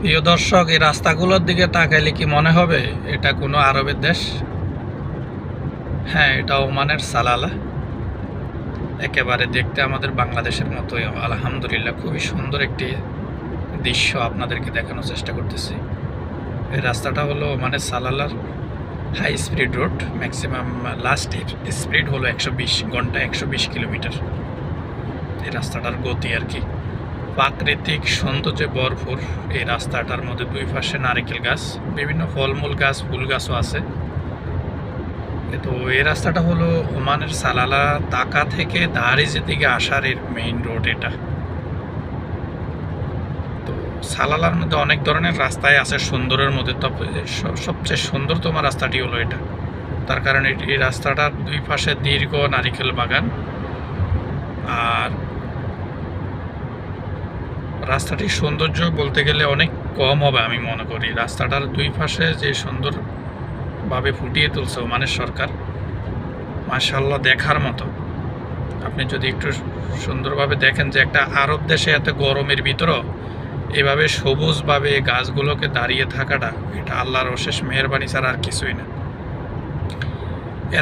প্রিয় দর্শক, এই রাস্তাগুলোর দিকে তাকাইলে কি মনে হবে? এটা কোনো আরবের দেশ? হ্যাঁ এটা ওমানের সালালা। একেবারে দেখতে আমাদের বাংলাদেশের মতোই। আলহামদুলিল্লাহ, খুবই সুন্দর একটি দৃশ্য আপনাদেরকে দেখানোর চেষ্টা করতেছি। এই রাস্তাটা হলো ওমানের সালালার high speed road. Maximum last speed হলো একশো বিশ ঘণ্টা একশো বিশ কিলোমিটার। এই রাস্তাটার গতি আর কি। প্রাকৃতিক সৌন্দর্যে ভরপুর এই রাস্তাটার মধ্যে দুই পাশে নারিকেল গাছ, বিভিন্ন ফলমূল গাছ, ফুল গাছও আছে। তো এই রাস্তাটা হলো ওমানের সালালা তাকা থেকে দারিজের দিকে আসার এর মেইন রোড এটা। তো সালালার মধ্যে অনেক ধরনের রাস্তায় আছে সুন্দরের মধ্যে স- সবচেয়ে সুন্দরতম রাস্তাটি হলো এটা। তার কারণ এই রাস্তাটার দুই পাশে দীর্ঘ নারিকেল বাগান। আর রাস্তাটির সৌন্দর্য বলতে গেলে অনেক কম হবে আমি মনে করি। রাস্তাটার দুই পাশে যে সুন্দরভাবে ফুটিয়ে তুলছে ওমানের সরকার মার্শাল্লাহ দেখার মতো। আপনি যদি একটু সুন্দরভাবে দেখেন যে একটা আরব দেশে এত গরমের ভিতরও এভাবে সবুজভাবে গাছগুলোকে দাঁড়িয়ে থাকাটা, এটা আল্লাহর অশেষ মেহরবানি ছাড়া আর কিছুই না।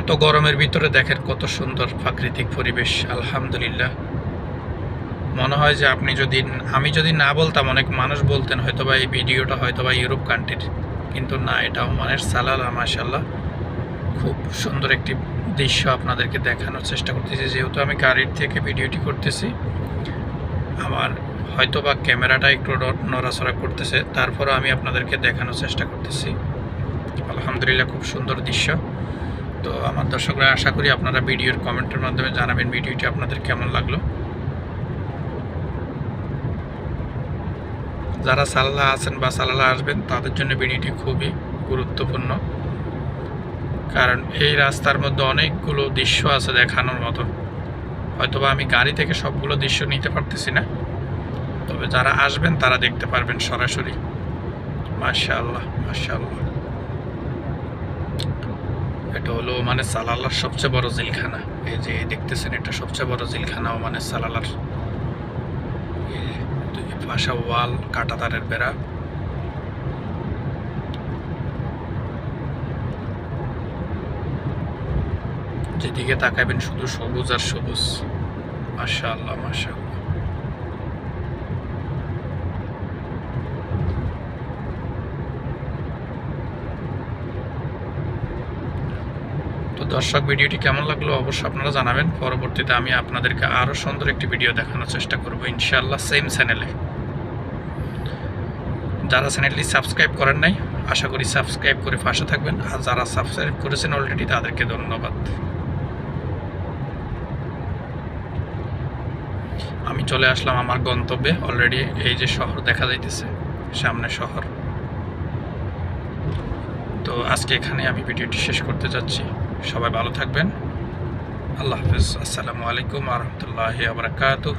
এত গরমের ভিতরে দেখেন কত সুন্দর প্রাকৃতিক পরিবেশ, আলহামদুলিল্লাহ। মনে হয় যে আপনি যদি, আমি যদি না বলতাম, অনেক মানুষ বলতেন হয়তো বা এই ভিডিওটা হয়তো বা ইউরোপ কান্ট্রির কিন্তু না এটা ওমানের সালালা মাশাল্লাহ খুব সুন্দর একটি দৃশ্য আপনাদেরকে দেখানোর চেষ্টা করতেছি। যেহেতু আমি গাড়ির থেকে ভিডিওটি করতেছি, আমার হয়তো বা ক্যামেরাটা একটু নড়াচড়া করতেছে। তারপরও আমি আপনাদেরকে দেখানোর চেষ্টা করতেছি। আলহামদুলিল্লাহ খুব সুন্দর দৃশ্য। তো আমার দর্শকরা, আশা করি আপনারা ভিডিওর কমেন্টের মাধ্যমে জানাবেন ভিডিওটি আপনাদের কেমন লাগল। যারা সাল্লাহ আছেন বা সাল্লাহ আসবেন, তাদের জন্য ভিডিওটি খুবই গুরুত্বপূর্ণ। কারণ এই রাস্তার মধ্যে অনেকগুলো দৃশ্য আছে দেখানোর মতো। হয়তোবা আমি গাড়ি থেকে সবগুলো দৃশ্য নিতে পারতেছি না, তবে যারা আসবেন তারা দেখতে পারবেন সরাসরি। মাশাআল্লাহ মাশাআল্লাহ। এটা হলো মানে সালালার সবচেয়ে বড় জিলখানা। এই যে দেখতেছেন, এটা সবচেয়ে বড় জেলখানা মানে সালালার। পাশে ওয়াল কাটা তারের বেড়া। যেদিকে তাকাবেন শুধু সবুজ আর সবুজ। মাসা আল্লাহ তো দর্শক, ভিডিওটি কেমন লাগল অবশ্যই আপনারা জানাবেন। পরবর্তীতে আমি আপনাদেরকে আরও সুন্দর একটি ভিডিও দেখানোর চেষ্টা করব ইনশাআল্লাহ সেম চ্যানেলে যারা চ্যানেলটি সাবস্ক্রাইব করেন নাই, আশা করি সাবস্ক্রাইব করে পাশে থাকবেন। আর যারা সাবস্ক্রাইব করেছেন অলরেডি তাদেরকে ধন্যবাদ। আমি চলে আসলাম আমার গন্তব্যে। অলরেডি এই যে শহর দেখা যাইতেছে, সামনে শহর। তো আজকে এখানে আমি ভিডিওটি শেষ করতে যাচ্ছি। সবাই ভালো থাকবেন। আল্লাহ হাফিজ। আসসালামু আলাইকুম আ রহমতুল্লাহি আবরাকাতুহ